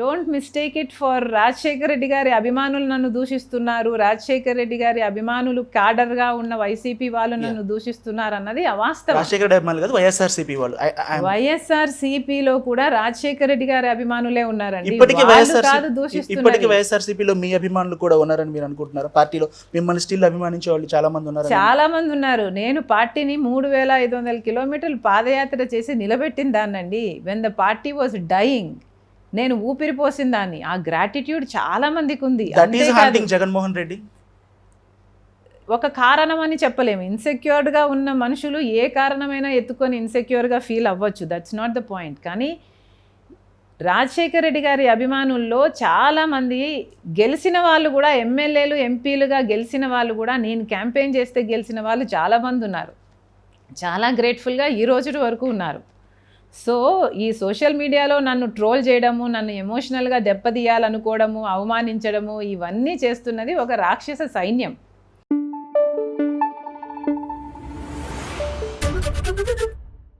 Don't mistake it for Rajasekhara Reddy గారి అభిమానులు నన్ను దూషిస్తున్నారు. రాజశేఖర రెడ్డి గారి అభిమానులు క్యాడర్గా ఉన్న వైసీపీ వాళ్ళు నన్ను దూషిస్తున్నారు అన్నది అవాస్తవం. రాజశేఖర రెడ్డి అభిమానులు కాదు వైఎస్ఆర్సీపీ వాళ్ళు. వైఎస్ఆర్ సిపిలో కూడా రాజశేఖర రెడ్డి గారి అభిమానులే ఉన్నారండి. ఇప్పటికీ కాదు ఇప్పటికీ వైఎస్ఆర్సీపీలో మీ అభిమానులు కూడా ఉన్నారని మీరు అనుకుంటున్నారు? పార్టీలో మిమ్మల్ని స్టిల్ అభిమానించే వాళ్ళు చాలా మంది ఉన్నారు చాలా మంది ఉన్నారు. నేను పార్టీని మూడు వేల ఐదు వందల కిలోమీటర్లు పాదయాత్ర చేసి నిలబెట్టిన దాన్నండి. When the party was dying నేను ఊపిరి పోసిన దాన్ని. ఆ గ్రాటిట్యూడ్ చాలా మందికి ఉంది జగన్మోహన్ రెడ్డి. ఒక కారణం అని చెప్పలేము ఇన్సెక్యూర్డ్గా ఉన్న మనుషులు ఏ కారణమైనా ఎత్తుకొని ఇన్సెక్యూర్గా ఫీల్ అవ్వచ్చు. దట్స్ నాట్ ద పాయింట్ కానీ రాజశేఖర రెడ్డి గారి అభిమానుల్లో చాలామంది గెలిచిన వాళ్ళు కూడా ఎమ్మెల్యేలు ఎంపీలుగా గెలిచిన వాళ్ళు కూడా నేను క్యాంపెయిన్ చేస్తే గెలిచిన వాళ్ళు చాలామంది ఉన్నారు. చాలా గ్రేట్ఫుల్గా ఈ రోజు వరకు ఉన్నారు. సో ఈ సోషల్ మీడియాలో నన్ను ట్రోల్ చేయడము నన్ను ఎమోషనల్గా దెబ్బతీయాలనుకోవడము అవమానించడము ఇవన్నీ చేస్తున్నది ఒక రాక్షస సైన్యం.